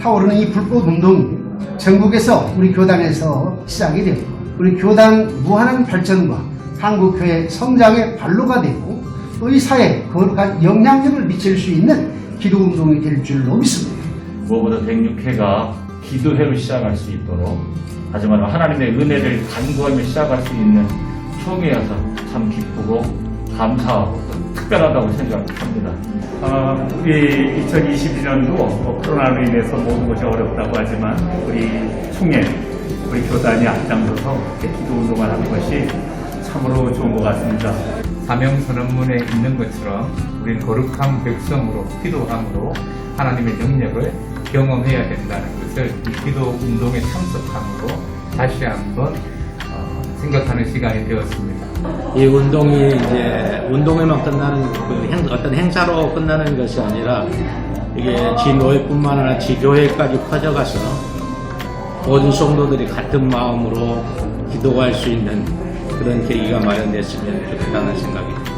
타오르는 이 불법 운동이 전국에서 우리 교단에서 시작이 되고 우리 교단 무한한 발전과 한국교회 성장의 발로가 되고 또 이 사회에 거룩한 영향력을 미칠 수 있는 기도 운동이 될 줄로 믿습니다. 무엇보다 106회가 기도회로 시작할 수 있도록 하지만 하나님의 은혜를 간구하며 시작할 수 있는 총회여서 참 기쁘고 감사하고 또 특별하다고 생각합니다. 어, 우리 2022년도 코로나로 인해서 모든 것이 어렵다고 하지만 우리 총회, 우리 교단이 앞장서서 기도 운동을 하는 것이 참으로 좋은 것 같습니다. 사명 선언문에 있는 것처럼 우리는 거룩한 백성으로 기도함으로 하나님의 능력을 경험해야 된다는 것을 이 기도 운동에 참석함으로 다시 한번 어, 생각하는 시간이 되었습니다. 이 운동이 이제 운동에만 끝나는 그 행, 어떤 행사로 끝나는 것이 아니라 이게 지노회뿐만 아니라 지교회까지 퍼져가서 모든 성도들이 같은 마음으로 기도할 수 있는 그런 계기가 마련됐으면 좋겠다는 생각이 듭니다.